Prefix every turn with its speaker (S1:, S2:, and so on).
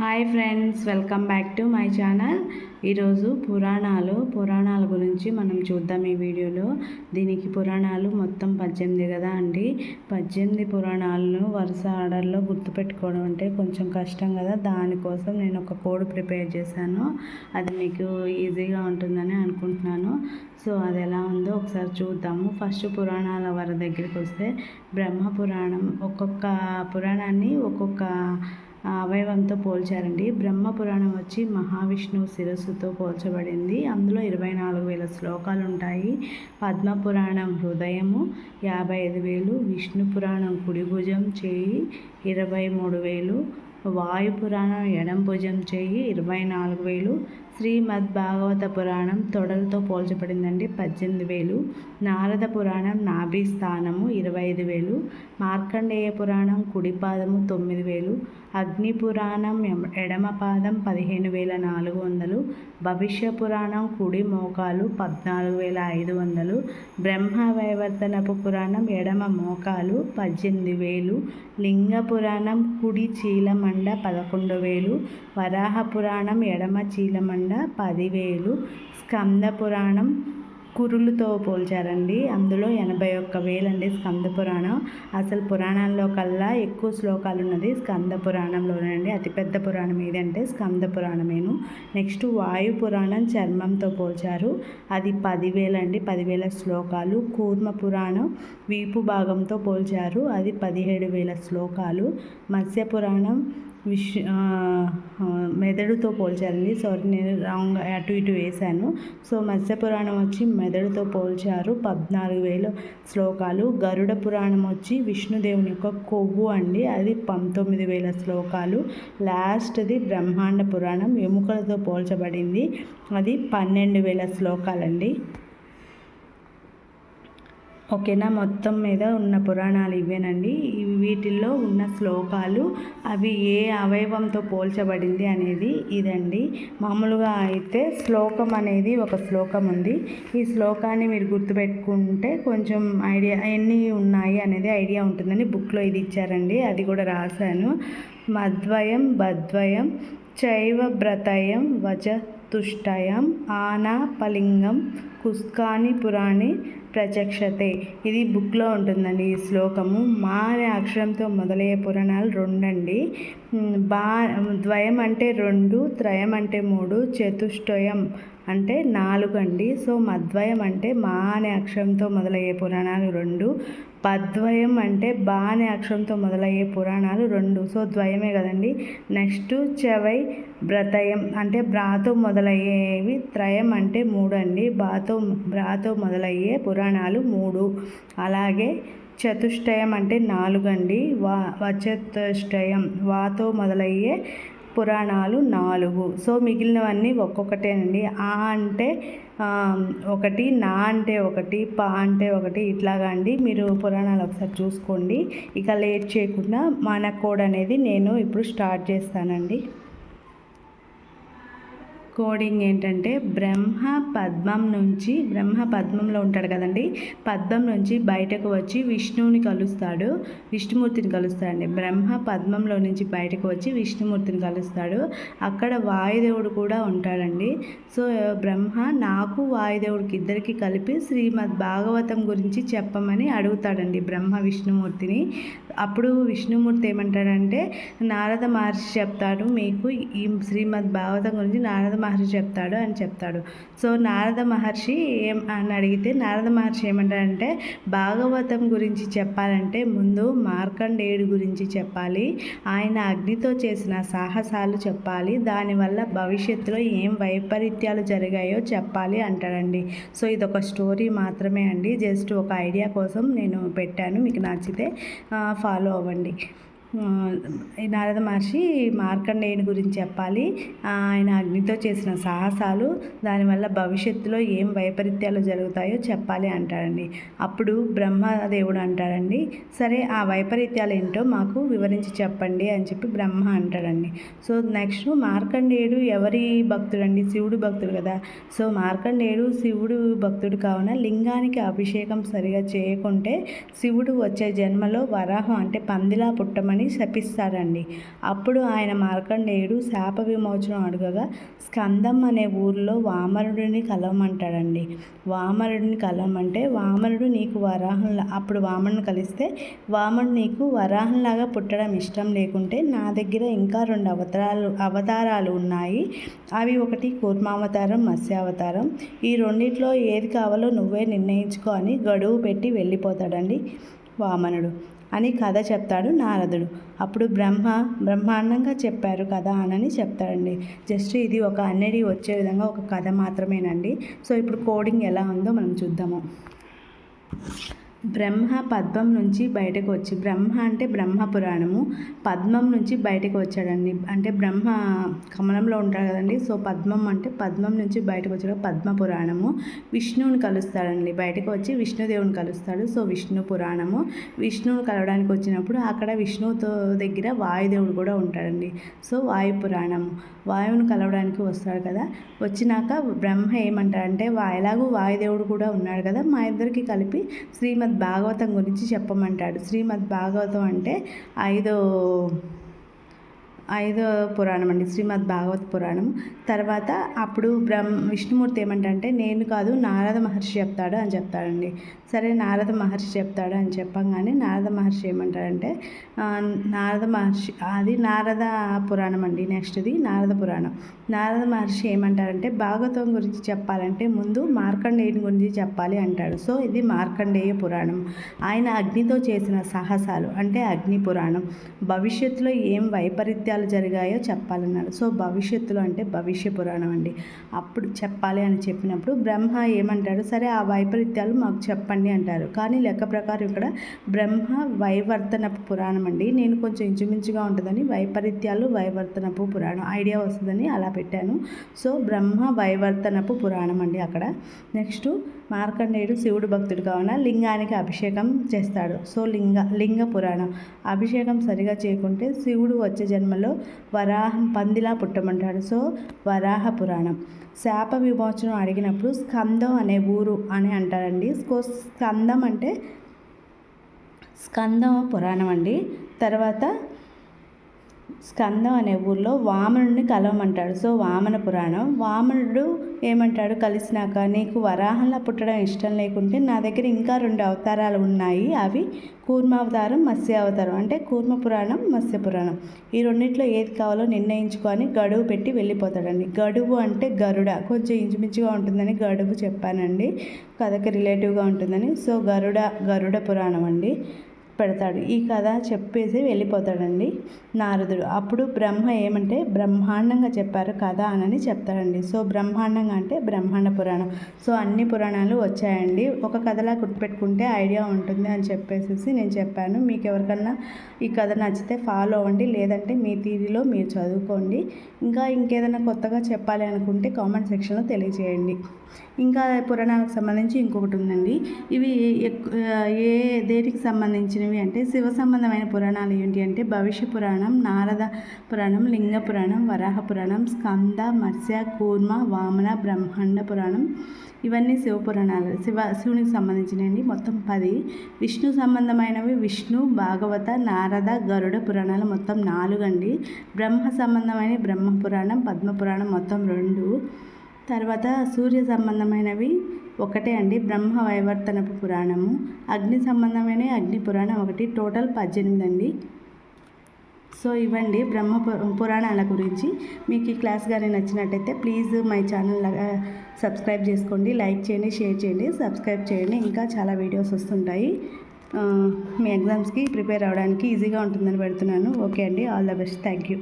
S1: Hi friends welcome back to my channel. ఈరోజు పురాణాలు పురాణాల గురించి మనం చూద్దాం ఈ వీడియోలో. దీనికి పురాణాలు మొత్తం పద్దెనిమిది కదా అండి? పద్దెనిమిది పురాణాలను వరుస ఆర్డర్లో గుర్తుపెట్టుకోవడం అంటే కొంచెం కష్టం కదా. దానికోసం నేను ఒక కోడ్ ప్రిపేర్ చేశాను. అది మీకు ఈజీగా ఉంటుందని అనుకుంటున్నాను. సో అది ఎలా ఉందో ఒకసారి చూద్దాము. ఫస్ట్ పురాణాల వారి దగ్గరికి వస్తే బ్రహ్మ పురాణం ఒక్కొక్క పురాణాన్ని ఒక్కొక్క అవయవంతో పోల్చారండి. బ్రహ్మ పురాణం వచ్చి మహావిష్ణువు శిరస్సుతో పోల్చబడింది. అందులో ఇరవై నాలుగు వేల శ్లోకాలు ఉంటాయి. పద్మ పురాణం హృదయము యాభై ఐదు వేలు. విష్ణు పురాణం కుడి భుజం చేయి ఇరవై మూడు వేలు. వాయు పురాణం ఎడం భుజం చేయి ఇరవై నాలుగు వేలు. శ్రీమద్ భాగవత పురాణం తొడలతో పోల్చబడిందండి పద్దెనిమిది వేలు. నారద పురాణం నాభి స్థానము ఇరవై ఐదు వేలు. మార్కండేయ పురాణం కుడిపాదము తొమ్మిది వేలు. అగ్ని పురాణం ఎడమ పాదం పదిహేను వేల నాలుగు వందలు. భవిష్య పురాణం కుడి మోకాలు పద్నాలుగు వేల ఐదు వందలు. బ్రహ్మ వైవర్తనపు పురాణం ఎడమ మోకాలు పద్దెనిమిది వేలు. లింగ పురాణం కుడి చీలమండ పదకొండు వేలు. వరాహ పురాణం ఎడమ చీలమండ పదివేలు స్కంద పురాణం కురులతో పోల్చారండి. అందులో ఎనభై ఒక్క వేలండి స్కంద పురాణం. అసలు పురాణాల్లో కల్లా ఎక్కువ శ్లోకాలు ఉన్నది స్కంద పురాణంలోనండి అతిపెద్ద పురాణం ఏదంటే స్కంద పురాణమేను. నెక్స్ట్ వాయు పురాణం చర్మంతో పోల్చారు. అది పదివేలండి. పదివేల శ్లోకాలు. కూర్మ పురాణం వీపు భాగంతో పోల్చారు. అది పదిహేడు వేల శ్లోకాలు. మత్స్య పురాణం విష్ మెదడుతో పోల్చారండి. సారీ నేను రాంగ్ అటు ఇటు వేశాను. సో మత్స్య పురాణం వచ్చి మెదడుతో పోల్చారు. పద్నాలుగు వేల శ్లోకాలు. గరుడ పురాణం వచ్చి విష్ణుదేవుని యొక్క కొవ్వు అండి. అది పంతొమ్మిది వేల శ్లోకాలు. లాస్ట్ది బ్రహ్మాండ పురాణం ఎముకలతో పోల్చబడింది. అది పన్నెండు వేల శ్లోకాలండి. ఓకేనా? మొత్తం మీద ఉన్న పురాణాలు ఇవేనండి. వీటిల్లో ఉన్న శ్లోకాలు అవి ఏ అవయవంతో పోల్చబడింది అనేది ఇదండి. మామూలుగా అయితే శ్లోకం అనేది ఒక శ్లోకం ఉంది. ఈ శ్లోకాన్ని మీరు గుర్తుపెట్టుకుంటే కొంచెం ఐడియా ఎన్ని ఉన్నాయి అనేది ఐడియా ఉంటుందని బుక్లో ఇది ఇచ్చారండి. అది కూడా రాశాను. మద్వయం బద్వయం చైవ బ్రతయం వచ తుష్టయం ఆనాపలింగం కుస్కాని పురాణి ప్రత్యక్షతే ఇది బుక్లో ఉంటుందండి ఈ శ్లోకము. మా అనే అక్షరంతో మొదలయ్యే పురాణాలు రెండండి. బా ద్వయం అంటే రెండు త్రయం అంటే మూడు చతుష్టయం అంటే నాలుగు అండి సో మద్వయం అంటే మా అనే అక్షరంతో మొదలయ్యే పురాణాలు రెండు. పద్వయం అంటే బా అనే అక్షరంతో మొదలయ్యే పురాణాలు రెండు. సో ద్వయమే కదండి. నెక్స్ట్ చవై బ్రతయం అంటే బ్రాతో మొదలయ్యేవి. త్రయం అంటే మూడు అండి బాతో బ్రాతో మొదలయ్యే పురాణాలు మూడు. అలాగే చతుష్టయం అంటే నాలుగు అండి వా వచతుష్టయం వాతో మొదలయ్యే పురాణాలు నాలుగు. సో మిగిలినవన్నీ ఒక్కొక్కటేనండి. ఆ అంటే ఒకటి నా అంటే ఒకటి పా అంటే ఒకటి ఇట్లాగా అండి. మీరు పురాణాలు ఒకసారి చూసుకోండి. ఇక లేట్ చేయకుండా మన కోడ్ అనేది నేను ఇప్పుడు స్టార్ట్ చేస్తానండి. కోడింగ్ ఏంటంటే బ్రహ్మ పద్మం నుంచి బ్రహ్మ పద్మంలో ఉంటాడు కదండి. పద్మం నుంచి బయటకు వచ్చి విష్ణువుని కలుస్తాడు. విష్ణుమూర్తిని కలుస్తాడండి. బ్రహ్మ పద్మంలో నుంచి బయటకు వచ్చి విష్ణుమూర్తిని కలుస్తాడు. అక్కడ వాయుదేవుడు కూడా ఉంటాడండి. సో బ్రహ్మ నాకు వాయుదేవుడికి ఇద్దరికి కలిపి శ్రీమద్ భాగవతం గురించి చెప్పమని అడుగుతాడండి బ్రహ్మ విష్ణుమూర్తిని. అప్పుడు విష్ణుమూర్తి ఏమంటాడంటే నారద మహర్షి చెప్తాడు మీకు ఈ శ్రీమద్ భాగవతం గురించి నారద మహర్షి చెప్తాడు అని చెప్తాడు. సో నారద మహర్షి ఏం అని అడిగితే నారద మహర్షి ఏమంటాడంటే భాగవతం గురించి చెప్పాలంటే ముందు మార్కండేయుడు గురించి చెప్పాలి. ఆయన అగ్నితో చేసిన సాహసాలు చెప్పాలి. దానివల్ల భవిష్యత్తులో ఏం వైపరీత్యాలు జరిగాయో చెప్పాలి అంటాడండి. సో ఇది ఒక స్టోరీ మాత్రమే అండి. జస్ట్ ఒక ఐడియా కోసం నేను పెట్టాను. మీకు నచ్చితే ఫాలో అవ్వండి. నారద మహర్షి మార్కండేయుని గురించి చెప్పాలి. ఆయన అగ్నితో చేసిన సాహసాలు దానివల్ల భవిష్యత్తులో ఏం వైపరీత్యాలు జరుగుతాయో చెప్పాలి అంటాడండి. అప్పుడు బ్రహ్మదేవుడు అంటాడండి సరే ఆ వైపరీత్యాలు ఏంటో మాకు వివరించి చెప్పండి అని చెప్పి బ్రహ్మ అంటాడండి. సో నెక్స్ట్ మార్కండేయుడు ఎవరి భక్తుడండి? శివుడు భక్తుడు కదా. సో మార్కండేయుడు శివుడు భక్తుడు కావున లింగానికి అభిషేకం సరిగా చేయకుంటే శివుడు వచ్చే జన్మలో వరాహం అంటే పందిలా పుట్టమని అని శపిస్తాడండి. అప్పుడు ఆయన మార్కండేయుడు శాప విమోచనం అడగగా స్కందం అనే ఊరిలో వామనుడిని కలవమంటాడండి. వామనుడిని కలవమంటే వామనుడు నీకు వరాహంలా అప్పుడు వామనుని కలిస్తే వామనుడు నీకు వరాహంలాగా పుట్టడం ఇష్టం లేకుంటే నా దగ్గర ఇంకా రెండు అవతారాలు అవతారాలు ఉన్నాయి. అవి ఒకటి కూర్మావతారం మత్స్యావతారం. ఈ రెండిట్లో ఏది కావాలో నువ్వే నిర్ణయించుకో అని గడువు పెట్టి వెళ్ళిపోతాడండి వామనుడు. అని కథ చెప్తాడు నారదుడు. అప్పుడు బ్రహ్మ బ్రహ్మాండంగా చెప్పారు కదా అనని చెప్తాడండి. జస్ట్ ఇది ఒక అన్నడి వచ్చే విధంగా ఒక కథ మాత్రమేనండి. సో ఇప్పుడు కోడింగ్ ఎలా ఉందో మనం చూద్దాము. బ్రహ్మ పద్మం నుంచి బయటకు వచ్చి బ్రహ్మ అంటే బ్రహ్మ పురాణము పద్మం నుంచి బయటకు వచ్చాడండి. అంటే బ్రహ్మ కమలంలో ఉంటాడు కదండి. సో పద్మం అంటే పద్మం నుంచి బయటకు వచ్చాడు. పద్మ పురాణము. విష్ణువుని కలుస్తాడండి. బయటకు వచ్చి విష్ణుదేవుని కలుస్తాడు. సో విష్ణు పురాణము. విష్ణువుని కలవడానికి వచ్చినప్పుడు అక్కడ విష్ణువుతో దగ్గర వాయుదేవుడు కూడా ఉంటాడండి. సో వాయు పురాణము. వాయువుని కలవడానికి వస్తాడు కదా. వచ్చినాక బ్రహ్మ ఏమంటాడంటే వా ఎలాగూ వాయుదేవుడు కూడా ఉన్నాడు కదా. మా ఇద్దరికి కలిపి శ్రీమద్ భాగవతం గురించి చెప్పమంటాడు. శ్రీమద్ భాగవతం అంటే ఐదో ఐదో పురాణం అండి శ్రీమద్ భాగవత్ పురాణం. తర్వాత అప్పుడు బ్రహ్మ విష్ణుమూర్తి ఏమంటే నేను కాదు నారద మహర్షి చెప్తాడు అని చెప్తాడండి. సరే నారద మహర్షి చెప్తాడు అని చెప్పంగానే నారద మహర్షి ఏమంటాడంటే నారద మహర్షి అది నారద పురాణం అండి నెక్స్ట్ది నారద పురాణం. నారద మహర్షి ఏమంటారంటే భాగవతం గురించి చెప్పాలంటే ముందు మార్కండేయుని గురించి చెప్పాలి అంటాడు. సో ఇది మార్కండేయ పురాణం. ఆయన అగ్నితో చేసిన సాహసాలు అంటే అగ్ని పురాణం. భవిష్యత్తులో ఏం వైపరీత్యాలు విషయాలు జరిగాయో చెప్పాలన్నాడు. సో భవిష్యత్తులో అంటే భవిష్య పురాణం అండి. అప్పుడు చెప్పాలి అని చెప్పినప్పుడు బ్రహ్మ ఏమంటాడు? సరే ఆ వైపరీత్యాలు మాకు చెప్పండి అంటారు. కానీ లెక్క ప్రకారం ఇక్కడ బ్రహ్మ వైవర్తనపు పురాణం అండి. నేను కొంచెం ఇంచుమించుగా ఉంటుందని వైపరీత్యాలు వైవర్తనపు పురాణం ఐడియా వస్తుందని అలా పెట్టాను. సో బ్రహ్మ వైవర్తనపు పురాణం అండి అక్కడ. నెక్స్ట్ మార్కండేయుడు శివుడు భక్తుడు కావున లింగానికి అభిషేకం చేస్తాడు. సో లింగ లింగ పురాణం. అభిషేకం సరిగా చేయకుంటే శివుడు వచ్చే జన్మలో వరాహం పందిలా పుట్టమంటాడు. సో వరాహ పురాణం. శాప విమోచనం అడిగినప్పుడు స్కందం అనే ఊరు అని అంటారండి. స్కందం అంటే స్కందం పురాణం అండి. తర్వాత స్కందం అనే ఊర్లో వామనుడిని కలవమంటాడు. సో వామన పురాణం. వామనుడు ఏమంటాడు? కలిసినాక నీకు వరాహంలా పుట్టడం ఇష్టం లేకుంటే నా దగ్గర ఇంకా రెండు అవతారాలు ఉన్నాయి. అవి కూర్మావతారం మత్స్య అవతారం అంటే కూర్మ పురాణం మత్స్య పురాణం. ఈ రెండింటిలో ఏది కావాలో నిర్ణయించుకొని గడువు పెట్టి వెళ్ళిపోతాడండి. గడువు అంటే గరుడ. కొంచెం ఇంచుమించుగా ఉంటుందని గడువు చెప్పానండి. కథకి రిలేటివ్గా ఉంటుందని. సో గరుడ గరుడ పురాణం అండి. పెడతాడు. ఈ కథ చెప్పేసి వెళ్ళిపోతాడండి నారదుడు. అప్పుడు బ్రహ్మ ఏమంటే బ్రహ్మాండంగా చెప్పారు కథ అని చెప్తాడండి. సో బ్రహ్మాండంగా అంటే బ్రహ్మాండ పురాణం. సో అన్ని పురాణాలు వచ్చాయండి. ఒక కథలా గుర్తుపెట్టుకుంటే ఐడియా ఉంటుంది అని చెప్పేసి నేను చెప్పాను. మీకు ఎవరికన్నా ఈ కథ నచ్చితే ఫాలో అవ్వండి. లేదంటే మీ తీరిలో మీరు చదువుకోండి. ఇంకా ఇంకేదైనా కొత్తగా చెప్పాలి అనుకుంటే కామెంట్ సెక్షన్లో తెలియజేయండి. ఇంకా పురాణాలకు సంబంధించి ఇంకొకటి ఉందండి. ఇవి ఏ దేనికి సంబంధించినవి అంటే శివ సంబంధమైన పురాణాలు ఏంటి అంటే భవిష్య పురాణం నారద పురాణం లింగ పురాణం వరాహ పురాణం స్కంద మత్స్య కూర్మ వామన బ్రహ్మాండ పురాణం. ఇవన్నీ శివ పురాణాలు. శివ శివునికి సంబంధించినవి మొత్తం పది. విష్ణు సంబంధమైనవి విష్ణు భాగవత నారద గరుడ పురాణాలు మొత్తం నాలుగు అండి బ్రహ్మ సంబంధమైన బ్రహ్మ పురాణం పద్మ పురాణం మొత్తం రెండు. తర్వాత సూర్య సంబంధమైనవి ఒకటే అండి బ్రహ్మ వైవర్తనపు పురాణము. అగ్ని సంబంధమైన అగ్ని పురాణం ఒకటి టోటల్ పద్దెనిమిది అండి. సో ఇవ్వండి బ్రహ్మ పురాణాల గురించి. మీకు ఈ క్లాస్ కానీ నచ్చినట్టయితే ప్లీజ్ మై ఛానల్ సబ్స్క్రైబ్ చేసుకోండి లైక్ చేయండి షేర్ చేయండి సబ్స్క్రైబ్ చేయండి. ఇంకా చాలా వీడియోస్ వస్తుంటాయి. మీ ఎగ్జామ్స్కి ప్రిపేర్ అవ్వడానికి ఈజీగా ఉంటుందని పెడుతున్నాను. ఓకే అండి all the best thank you.